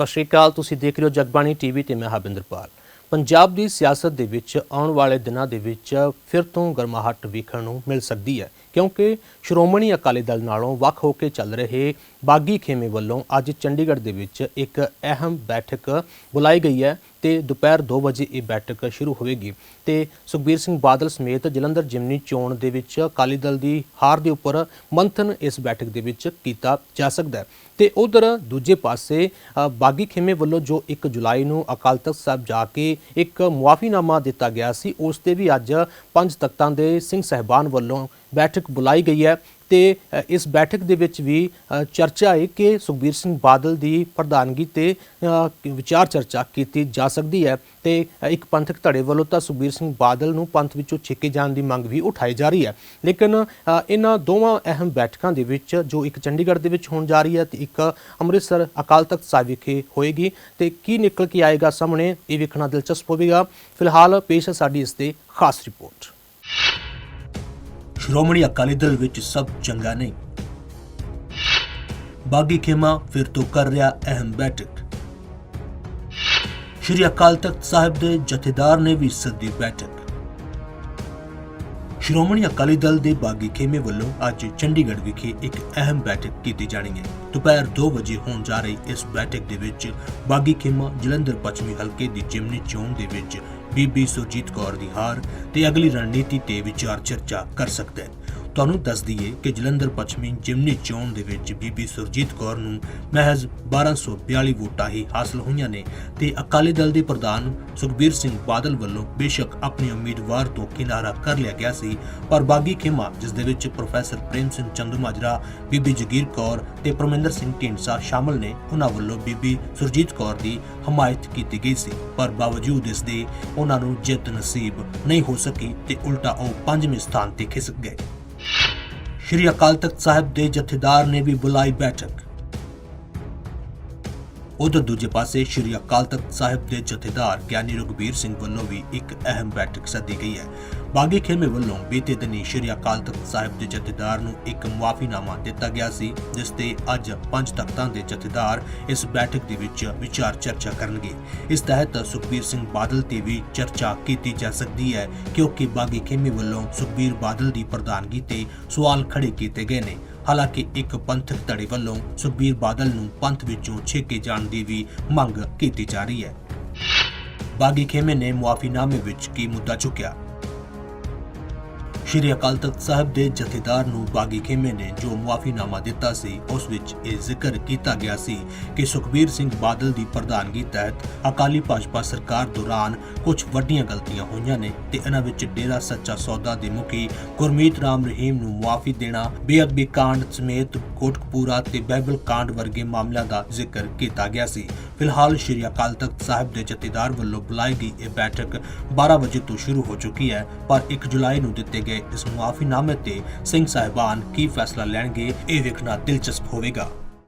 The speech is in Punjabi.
ਸਤਿ ਸ਼੍ਰੀ ਅਕਾਲ। ਤੁਸੀਂ ਦੇਖ ਰਹੇ ਹੋ ਜਗਬਾਣੀ ਟੀਵੀ ਤੇ ਮੈਂ ਹਰਬਿੰਦਰਪਾਲ ਪੰਜਾਬ ਦੀ ਸਿਆਸਤ ਦੇ ਵਿੱਚ ਆਉਣ ਵਾਲੇ ਦਿਨਾਂ ਦੇ ਵਿੱਚ ਫਿਰ ਤੋਂ ਗਰਮਾਹਟ ਵੇਖਣ ਨੂੰ ਮਿਲ ਸਕਦੀ ਹੈ, ਕਿਉਂਕਿ ਸ਼੍ਰੋਮਣੀ ਅਕਾਲੀ ਦਲ ਨਾਲੋਂ ਵੱਖ ਹੋ ਕੇ ਚੱਲ ਰਹੇ ਬਾਗੀ ਖੇਮੇ ਵੱਲੋਂ ਅੱਜ ਚੰਡੀਗੜ੍ਹ ਦੇ ਵਿੱਚ ਇੱਕ ਅਹਿਮ ਬੈਠਕ ਬੁਲਾਈ ਗਈ ਹੈ ਤੇ ਦੁਪਹਿਰ 2 ਵਜੇ ਇਹ ਬੈਠਕ ਸ਼ੁਰੂ ਹੋਵੇਗੀ। ਤੇ ਸੁਖਬੀਰ ਸਿੰਘ ਬਾਦਲ ਸਮੇਤ ਜਲੰਧਰ ਜਿਮਨੀ ਚੋਣ ਦੇ ਵਿੱਚ ਅਕਾਲੀ ਦਲ ਦੀ ਹਾਰ ਦੇ ਉੱਪਰ ਮੰਥਨ ਇਸ ਬੈਠਕ ਦੇ ਵਿੱਚ ਕੀਤਾ ਜਾ ਸਕਦਾ ਹੈ। ਤੇ ਉਧਰ ਦੂਜੇ ਪਾਸੇ ਬਾਗੀ ਖੇਮੇ ਵੱਲੋਂ ਜੋ 1 ਜੁਲਾਈ ਨੂੰ ਅਕਾਲ ਤਖਤ ਸਾਹਿਬ ਜਾ ਕੇ ਇੱਕ ਮੁਆਫੀਨਾਮਾ ਦਿੱਤਾ ਗਿਆ ਸੀ, ਉਸ ਤੇ ਵੀ ਅੱਜ ਪੰਜ ਤਖਤਾਂ ਦੇ ਸਿੰਘ ਸਹਿਬਾਨ ਵੱਲੋਂ ਬੈਠਕ ਬੁਲਾਈ ਗਈ ਹੈ ਤੇ ਇਸ ਬੈਠਕ ਦੇ ਵਿੱਚ ਵੀ ਚਰਚਾ ਹੈ ਕਿ ਸੁਖਬੀਰ ਸਿੰਘ ਬਾਦਲ ਦੀ ਪ੍ਰਧਾਨਗੀ ਤੇ ਵਿਚਾਰ ਚਰਚਾ ਕੀਤੀ ਜਾ ਸਕਦੀ ਹੈ ਤੇ ਇੱਕ ਪੰਥਕ ਧੜੇ ਵੱਲੋਂ ਤਾਂ ਸੁਖਬੀਰ ਸਿੰਘ ਬਾਦਲ ਨੂੰ ਪੰਥ ਵਿੱਚੋਂ ਛੇਕੇ ਜਾਣ ਦੀ ਮੰਗ ਵੀ ਉਠਾਈ ਜਾ ਰਹੀ ਹੈ। ਲੇਕਿਨ ਇਹਨਾਂ ਦੋਵਾਂ ਅਹਿਮ ਬੈਠਕਾਂ ਦੇ ਵਿੱਚ ਜੋ ਇੱਕ ਚੰਡੀਗੜ੍ਹ ਦੇ ਵਿੱਚ ਹੋਣ ਜਾ ਰਹੀ ਹੈ ਤੇ ਇੱਕ ਅੰਮ੍ਰਿਤਸਰ ਅਕਾਲ ਤਖਤ ਸਾਹਿਬ ਵਿਖੇ ਹੋਏਗੀ ਤੇ ਕੀ ਨਿਕਲ ਕੇ ਆਏਗਾ ਸਾਹਮਣੇ ਇਹ ਵੇਖਣਾ ਦਿਲਚਸਪ ਹੋਵੇਗਾ। ਫਿਲਹਾਲ ਪੇਸ਼ ਹੈ ਸਾਡੀ ਇਸ ਤੇ ਖਾਸ ਰਿਪੋਰਟ। ਸ਼੍ਰੋਮਣੀ ਅਕਾਲੀ ਦਲ ਵਿੱਚ ਸਭ ਚੰਗਾ ਨਹੀਂ। ਬਾਗੀ ਖੇਮਾ ਫਿਰ ਤੋਂ ਕਰ ਰਿਹਾ ਅਹਿਮ ਬੈਠਕ। ਸ਼੍ਰੀ ਅਕਾਲ ਤਖਤ ਸਾਹਿਬ ਦੇ ਜਥੇਦਾਰ ਨੇ ਵੀ ਸੱਦੀ ਬੈਠਕ। ਸ਼੍ਰੋਮਣੀ ਅਕਾਲੀ ਦਲ ਦੇ ਬਾਗੀ ਖੇਮੇ ਵੱਲੋਂ ਅੱਜ ਚੰਡੀਗੜ੍ਹ ਵਿਖੇ ਇੱਕ ਅਹਿਮ ਬੈਠਕ ਕੀਤੀ ਜਾਣੀ ਹੈ। ਦੁਪਹਿਰ 2 ਵਜੇ ਹੋਣ ਜਾ ਰਹੀ ਇਸ ਬੈਠਕ ਦੇ ਵਿੱਚ ਬਾਗੀ ਖੇਮਾ ਜਲੰਧਰ ਪੱਛਮੀ ਹਲਕੇ ਦੀ ਜਿਮਨੀ ਚੋਣ ਦੇ ਵਿੱਚ ਬੀਬੀ ਸੁਰਜੀਤ ਕੌਰ ਦੀ ਹਾਰ ਤੇ ਅਗਲੀ ਰਣਨੀਤੀ ਤੇ ਵਿਚਾਰ ਚਰਚਾ ਕਰ ਸਕਦਾ ਹੈ ਤੁਹਾਨੂੰ ਦੱਸ ਦਈਏ ਕਿ ਜਲੰਧਰ ਪੱਛਮੀ ਜਿਮਨੀ ਚੋਣ ਦੇ ਵਿੱਚ ਬੀਬੀ ਸੁਰਜੀਤ ਕੌਰ ਨੂੰ ਮਹਿਜ਼ 1242 ਵੋਟਾਂ ਹੀ ਹਾਸਲ ਹੋਈਆਂ ਨੇ ਤੇ ਅਕਾਲੀ ਦਲ ਦੇ ਪ੍ਰਧਾਨ ਸੁਖਬੀਰ ਸਿੰਘ ਬਾਦਲ ਵੱਲੋਂ ਬੇਸ਼ੱਕ ਆਪਣੇ ਉਮੀਦਵਾਰ ਤੋਂ ਕਿਨਾਰਾ ਕਰ ਲਿਆ ਗਿਆ ਸੀ, ਪਰ ਬਾਗੀ ਖੇਮਾ, ਜਿਸ ਦੇ ਵਿੱਚ ਪ੍ਰੋਫੈਸਰ ਪ੍ਰੇਮ ਸਿੰਘ ਚੰਦੂਮਾਜਰਾ, ਬੀਬੀ ਜਗੀਰ ਕੌਰ ਤੇ ਪਰਮਿੰਦਰ ਸਿੰਘ ਢੀਂਡਸਾ ਸ਼ਾਮਲ ਨੇ, ਉਹਨਾਂ ਵੱਲੋਂ ਬੀਬੀ ਸੁਰਜੀਤ ਕੌਰ ਦੀ ਹਮਾਇਤ ਕੀਤੀ ਗਈ ਸੀ, ਪਰ ਬਾਵਜੂਦ ਇਸ ਦੇ ਉਹਨਾਂ ਨੂੰ ਜਿੱਤ ਨਸੀਬ ਨਹੀਂ ਹੋ ਸਕੀ ਤੇ ਉਲਟਾ ਉਹ ਪੰਜਵੇਂ ਸਥਾਨ ਤੇ ਖਿਸਕ ਗਏ। ਸ਼੍ਰੀ ਅਕਾਲ ਤਖਤ ਸਾਹਿਬ ਦੇ ਜਥੇਦਾਰ ਨੇ ਵੀ ਬੁਲਾਈ ਬੈਠਕ। ਉਧਰ ਦੂਜੇ ਪਾਸੇ ਸ਼੍ਰੀ ਅਕਾਲ ਤਖਤ ਸਾਹਿਬ ਦੇ ਜਥੇਦਾਰ ਗਿਆਨੀ ਰਘਬੀਰ ਸਿੰਘ ਵੱਲੋਂ ਵੀ ਇੱਕ ਅਹਿਮ ਬੈਠਕ ਸੱਦੀ ਗਈ ਹੈ। ਬਾਗੀ ਖੇਮੇ ਵੱਲੋਂ ਬੀਤੇ ਦਿਨੀ ਸ਼੍ਰੀ ਅਕਾਲ ਤਖਤ ਸਾਹਿਬ ਦੇ ਜਥੇਦਾਰ ਨੂੰ ਇੱਕ ਮੁਆਫੀਨਾਮਾ ਦਿੱਤਾ ਗਿਆ ਸੀ, ਜਿਸ ਤੇ ਅੱਜ ਪੰਜ ਤਖਤਾਂ ਦੇ ਜਥੇਦਾਰ ਇਸ ਬੈਠਕ ਦੇ ਵਿੱਚ ਵਿਚਾਰ ਚਰਚਾ ਕਰਨਗੇ। ਇਸ ਤਹਿਤ ਸੁਖਬੀਰ ਸਿੰਘ ਬਾਦਲ ਤੇ ਵੀ ਚਰਚਾ ਕੀਤੀ ਜਾ ਸਕਦੀ ਹੈ, ਕਿਉਂਕਿ ਬਾਗੀ ਖੇਮੇ ਵੱਲੋਂ ਸੁਖਬੀਰ ਬਾਦਲ ਦੀ ਪ੍ਰਧਾਨਗੀ ਤੇ ਸਵਾਲ ਖੜੇ ਕੀਤੇ ਗਏ ਨੇ। ਹਾਲਾਂਕਿ ਇੱਕ ਪੰਥਕ ਧੜੇ ਵੱਲੋਂ ਸੁਖਬੀਰ ਬਾਦਲ ਨੂੰ ਪੰਥ ਵਿੱਚੋਂ ਛੇਕੇ ਜਾਣ ਦੀ ਵੀ ਮੰਗ ਕੀਤੀ ਜਾ ਰਹੀ ਹੈ। ਬਾਗੀ ਖੇਮੇ ਨੇ ਮੁਆਫੀਨਾਮੇ ਵਿੱਚ ਕੀ ਮੁੱਦਾ ਚੁੱਕਿਆ? ਸ਼੍ਰੀ ਅਕਾਲ ਤਖਤ ਸਾਹਿਬ ਦੇ ਜਥੇਦਾਰ ਨੂੰ ਬਾਗੀ ਖੇਮੇ ਨੇ ਜੋ ਮੁਆਫੀਨਾਮਾ ਦਿੱਤਾ ਸੀ, ਉਸ ਵਿੱਚ ਇਹ ਜ਼ਿਕਰ ਕੀਤਾ ਗਿਆ ਸੀ ਕਿ ਸੁਖਬੀਰ ਸਿੰਘ ਬਾਦਲ ਦੀ ਪ੍ਰਧਾਨਗੀ ਤਹਿਤ ਅਕਾਲੀ ਭਾਜਪਾ ਸਰਕਾਰ ਦੌਰਾਨ ਕੁਝ ਵੱਡੀਆਂ ਗਲਤੀਆਂ ਹੋਈਆਂ ਨੇ ਤੇ ਇਹਨਾਂ ਵਿੱਚ ਡੇਰਾ ਸੱਚਾ ਸੌਦਾ ਦੇ ਮੁਖੀ ਗੁਰਮੀਤ ਰਾਮ ਰਹੀਮ ਨੂੰ ਮੁਆਫੀ ਦੇਣਾ, ਬੇਅਦਬੀ ਕਾਂਡ ਸਮੇਤ ਕੋਟਕਪੂਰਾ ਤੇ ਬਹਿਬਲ ਕਾਂਡ ਵਰਗੇ ਮਾਮਲਿਆਂ ਦਾ ਜ਼ਿਕਰ ਕੀਤਾ ਗਿਆ ਸੀ। ਫਿਲਹਾਲ ਸ਼੍ਰੀ ਅਕਾਲ ਤਖਤ ਸਾਹਿਬ ਦੇ ਜਥੇਦਾਰ ਵੱਲੋਂ ਬੁਲਾਈ ਗਈ ਇਹ ਬੈਠਕ 12 ਵਜੇ ਤੋਂ ਸ਼ੁਰੂ ਹੋ ਚੁੱਕੀ ਹੈ, ਪਰ 1 ਜੁਲਾਈ ਨੂੰ ਦਿੱਤੇ ਗਏ ਇਸ ਮੁਆਫੀਨਾਮੇ ਤੇ ਸਿੰਘ ਸਾਹਿਬਾਨ ਕੀ ਫੈਸਲਾ ਲੈਣਗੇ, ਇਹ ਵੇਖਣਾ ਦਿਲਚਸਪ ਹੋਵੇਗਾ।